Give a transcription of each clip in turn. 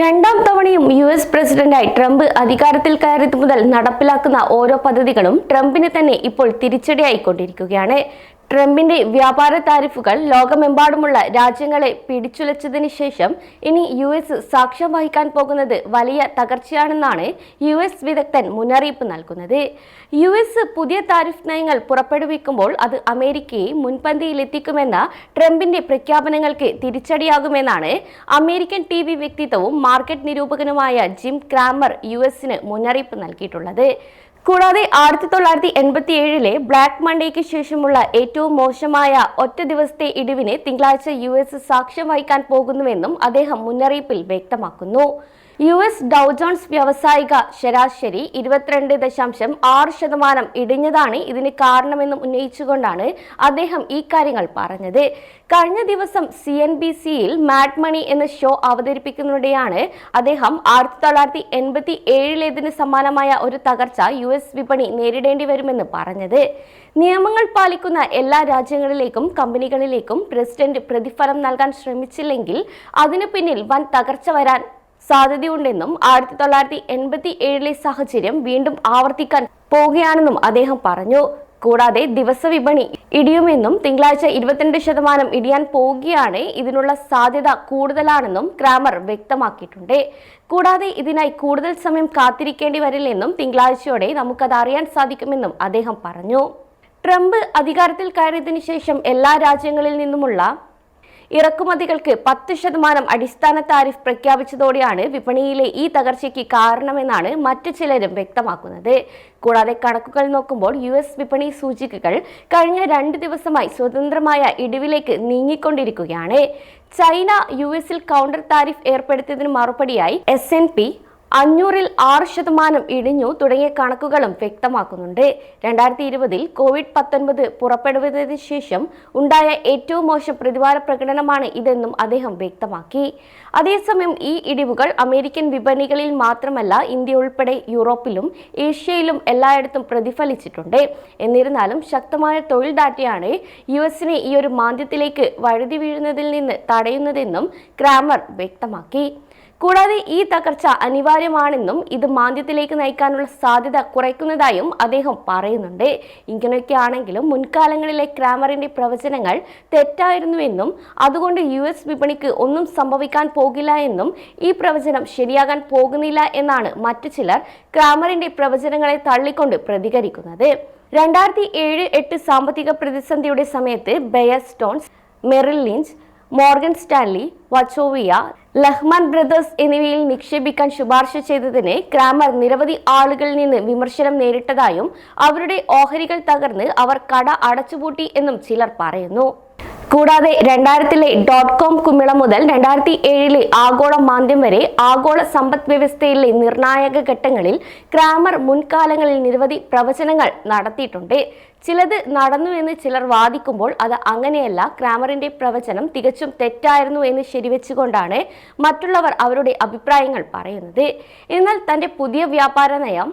രണ്ടാം തവണയും U S പ്രസിഡന്റായി ട്രംപ് അധികാരത്തിൽ കയറിയത് മുതൽ നടപ്പിലാക്കുന്ന ഓരോ പദ്ധതികളും ട്രംപിന് തന്നെ ഇപ്പോൾ തിരിച്ചടിയായിക്കൊണ്ടിരിക്കുകയാണ്. ട്രംപിന്റെ വ്യാപാര താരിഫുകൾ ലോകമെമ്പാടുമുള്ള രാജ്യങ്ങളെ പിടിച്ചുലച്ചതിന് ശേഷം ഇനി യു എസ് സാക്ഷ്യം വഹിക്കാൻ പോകുന്നത് വലിയ തകർച്ചയാണെന്നാണ് യു എസ് വിദഗ്ധൻ മുന്നറിയിപ്പ് നൽകുന്നത്. യു എസ് പുതിയ താരിഫ് നയങ്ങൾ പുറപ്പെടുവിക്കുമ്പോൾ അത് അമേരിക്കയെ മുൻപന്തിയിലെത്തിക്കുമെന്ന ട്രംപിന്റെ പ്രഖ്യാപനങ്ങൾക്ക് തിരിച്ചടിയാകുമെന്നാണ് അമേരിക്കൻ ടി വി വ്യക്തിത്വവും മാർക്കറ്റ് നിരൂപകനുമായ ജിം ക്രാമർ യു എസിന് മുന്നറിയിപ്പ് നൽകിയിട്ടുള്ളത്. കൂടാതെ ആയിരത്തി തൊള്ളായിരത്തി എൺപത്തി ഏഴിലെ ബ്ലാക്ക് മൺഡേക്ക് ശേഷമുള്ള ഏറ്റവും മോശമായ ഒറ്റ ദിവസത്തെ ഇടിവിന് തിങ്കളാഴ്ച യു എസ് സാക്ഷ്യം വഹിക്കാൻ പോകുന്നുവെന്നും അദ്ദേഹം മുന്നറിയിപ്പിൽ വ്യക്തമാക്കുന്നു. യു എസ് ഡൌജോൺസ് വ്യാവസായിക ശരാശരി ഇരുപത്തിരണ്ട് ദശാംശം ആറ് ശതമാനം ഇടിഞ്ഞതാണ് ഇതിന് കാരണമെന്നും ഉന്നയിച്ചുകൊണ്ടാണ് അദ്ദേഹം ഈ കാര്യങ്ങൾ പറഞ്ഞത്. കഴിഞ്ഞ ദിവസം സി എൻ ബി സിയിൽ മാഡ് മണി എന്ന ഷോ അവതരിപ്പിക്കുന്നതിനിടെയാണ് അദ്ദേഹം ആയിരത്തി തൊള്ളായിരത്തി എൺപത്തി ഏഴിലേതിന് സമാനമായ ഒരു തകർച്ച യു എസ് വിപണി നേരിടേണ്ടി വരുമെന്ന് പറഞ്ഞത്. നിയമങ്ങൾ പാലിക്കുന്ന എല്ലാ രാജ്യങ്ങളിലേക്കും കമ്പനികളിലേക്കും പ്രസിഡന്റ് പ്രതിഫലം നൽകാൻ ശ്രമിച്ചില്ലെങ്കിൽ അതിനു പിന്നിൽ വൻ തകർച്ച വരാൻ സാധ്യതയുണ്ടെന്നും ആയിരത്തി തൊള്ളായിരത്തി എൺപത്തി ഏഴിലെ സാഹചര്യം വീണ്ടും ആവർത്തിക്കാൻ പോകുകയാണെന്നും അദ്ദേഹം പറഞ്ഞു. കൂടാതെ ദിവസ വിപണി ഇടിയുമെന്നും തിങ്കളാഴ്ച ഇരുപത്തിരണ്ട് ശതമാനം ഇടിയാൻ പോവുകയാണ് ഇതിനുള്ള സാധ്യത കൂടുതലാണെന്നും ക്രാമർ വ്യക്തമാക്കിയിട്ടുണ്ട്. കൂടാതെ ഇതിനായി കൂടുതൽ സമയം കാത്തിരിക്കേണ്ടി വരില്ലെന്നും തിങ്കളാഴ്ചയോടെ നമുക്കത് അറിയാൻ സാധിക്കുമെന്നും അദ്ദേഹം പറഞ്ഞു. ട്രംപ് അധികാരത്തിൽ കയറിയതിനു ശേഷം എല്ലാ രാജ്യങ്ങളിൽ നിന്നുമുള്ള ഇറക്കുമതികൾക്ക് പത്ത് ശതമാനം അടിസ്ഥാന താരിഫ് പ്രഖ്യാപിച്ചതോടെയാണ് വിപണിയിലെ ഈ തകർച്ചയ്ക്ക് കാരണമെന്നാണ് മറ്റു ചിലരും വ്യക്തമാക്കുന്നത്. കൂടാതെ കണക്കുകൾ നോക്കുമ്പോൾ യു എസ് വിപണി സൂചികകൾ കഴിഞ്ഞ രണ്ട് ദിവസമായി സ്വതന്ത്രമായ ഇടിവിലേക്ക് നീങ്ങിക്കൊണ്ടിരിക്കുകയാണ്. ചൈന യു എസിൽ കൗണ്ടർ താരിഫ് ഏർപ്പെടുത്തിയതിന് മറുപടിയായി എസ് എൻ പി അഞ്ഞൂറിൽ ആറ് ശതമാനം ഇടിഞ്ഞു തുടങ്ങിയ കണക്കുകളും വ്യക്തമാക്കുന്നുണ്ട്. രണ്ടായിരത്തി ഇരുപതിൽ കോവിഡ് പത്തൊൻപത് പുറപ്പെടുവിച്ചതിന് ശേഷം ഉണ്ടായ ഏറ്റവും മോശം പ്രതിവാര പ്രകടനമാണ് ഇതെന്നും അദ്ദേഹം വ്യക്തമാക്കി. അതേസമയം ഈ ഇടിവുകൾ അമേരിക്കൻ വിപണികളിൽ മാത്രമല്ല ഇന്ത്യ ഉൾപ്പെടെ യൂറോപ്പിലും ഏഷ്യയിലും എല്ലായിടത്തും പ്രതിഫലിച്ചിട്ടുണ്ട്. എന്നിരുന്നാലും ശക്തമായ തൊഴിൽ ഡാറ്റയാണ് യു എസിനെ ഈ ഒരു മാന്ദ്യത്തിലേക്ക് വഴുതി വീഴുന്നതിൽ നിന്ന് തടയുന്നതെന്നും ക്രാമർ വ്യക്തമാക്കി. കൂടാതെ ഈ തകർച്ച അനിവാര്യമാണെന്നും ഇത് മാന്ദ്യത്തിലേക്ക് നയിക്കാനുള്ള സാധ്യത കുറയ്ക്കുന്നതായും അദ്ദേഹം പറയുന്നുണ്ട്. ഇങ്ങനെയൊക്കെ ആണെങ്കിലും മുൻകാലങ്ങളിലെ ക്രാമറിന്റെ പ്രവചനങ്ങൾ തെറ്റായിരുന്നുവെന്നും അതുകൊണ്ട് യു എസ് വിപണിക്ക് ഒന്നും സംഭവിക്കാൻ പോകില്ല എന്നും ഈ പ്രവചനം ശരിയാകാൻ പോകുന്നില്ല എന്നാണ് മറ്റു ചിലർ ക്രാമറിന്റെ പ്രവചനങ്ങളെ തള്ളിക്കൊണ്ട് പ്രതികരിക്കുന്നത്. രണ്ടായിരത്തി ഏഴ് എട്ട് സാമ്പത്തിക പ്രതിസന്ധിയുടെ സമയത്ത് Bear Stearns Merrill Lynch Morgan Stanley Wachovia Lehman Brothers എന്നിവയിൽ നിക്ഷേപിക്കാൻ ശുപാർശ ചെയ്തതിന് ക്രാമർ നിരവധി ആളുകളിൽ നിന്ന് വിമർശനം നേരിട്ടതായും അവരുടെ ഓഹരികൾ തകർന്ന് അവർ കട അടച്ചുപൂട്ടി എന്നും ചിലർ പറയുന്നു. കൂടാതെ രണ്ടായിരത്തിലെ ഡോട്ട് കോം കുമിളം മുതൽ രണ്ടായിരത്തി ഏഴിലെ ആഗോള മാന്ദ്യം വരെ ആഗോള സമ്പദ് വ്യവസ്ഥയിലെ നിർണായക ഘട്ടങ്ങളിൽ ക്രാമർ മുൻകാലങ്ങളിൽ നിരവധി പ്രവചനങ്ങൾ നടത്തിയിട്ടുണ്ട്. ചിലത് നടന്നു എന്ന് ചിലർ വാദിക്കുമ്പോൾ അത് അങ്ങനെയല്ല ക്രാമറിന്റെ പ്രവചനം തികച്ചും തെറ്റായിരുന്നു എന്ന് ശരിവെച്ചുകൊണ്ടാണ് മറ്റുള്ളവർ അവരുടെ അഭിപ്രായങ്ങൾ പറയുന്നത്. എന്നാൽ തന്റെ പുതിയ വ്യാപാര നയം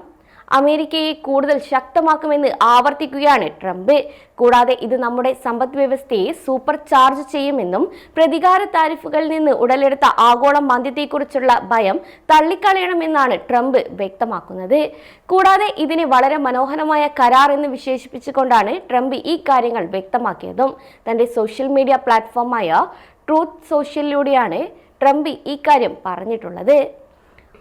അമേരിക്കയെ കൂടുതൽ ശക്തമാക്കുമെന്ന് ആവർത്തിക്കുകയാണ് ട്രംപ്. കൂടാതെ ഇത് നമ്മുടെ സമ്പദ് വ്യവസ്ഥയെ സൂപ്പർ ചാർജ് ചെയ്യുമെന്നും പ്രതികാര താരിഫുകളിൽ നിന്ന് ഉടലെടുത്ത ആഗോള മന്ദ്യത്തെക്കുറിച്ചുള്ള ഭയം തള്ളിക്കളയണമെന്നാണ് ട്രംപ് വ്യക്തമാക്കുന്നത്. കൂടാതെ ഇതിനെ വളരെ മനോഹരമായ കരാർ എന്ന് വിശേഷിപ്പിച്ചുകൊണ്ടാണ് ട്രംപ് ഈ കാര്യങ്ങൾ വ്യക്തമാക്കിയതും. തന്റെ സോഷ്യൽ മീഡിയ പ്ലാറ്റ്ഫോമായ ട്രൂത്ത് സോഷ്യലിലൂടെയാണ് ട്രംപ് ഈ കാര്യം പറഞ്ഞിട്ടുള്ളത്.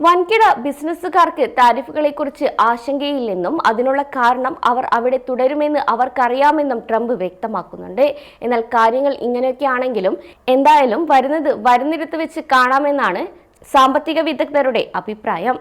വൻകിട ബിസിനസ്സുകാർക്ക് താരിഫുകളെക്കുറിച്ച് ആശങ്കയില്ലെന്നും അതിനുള്ള കാരണം അവർ അവിടെ തുടരുമെന്ന് അവർക്കറിയാമെന്നും ട്രംപ് വ്യക്തമാക്കുന്നുണ്ട്. എന്നാൽ കാര്യങ്ങൾ ഇങ്ങനെയൊക്കെയാണെങ്കിലും എന്തായാലും വരുന്നത് വരുന്നിടത്ത് വെച്ച് കാണാമെന്നാണ് സാമ്പത്തിക വിദഗ്ധരുടെ അഭിപ്രായം.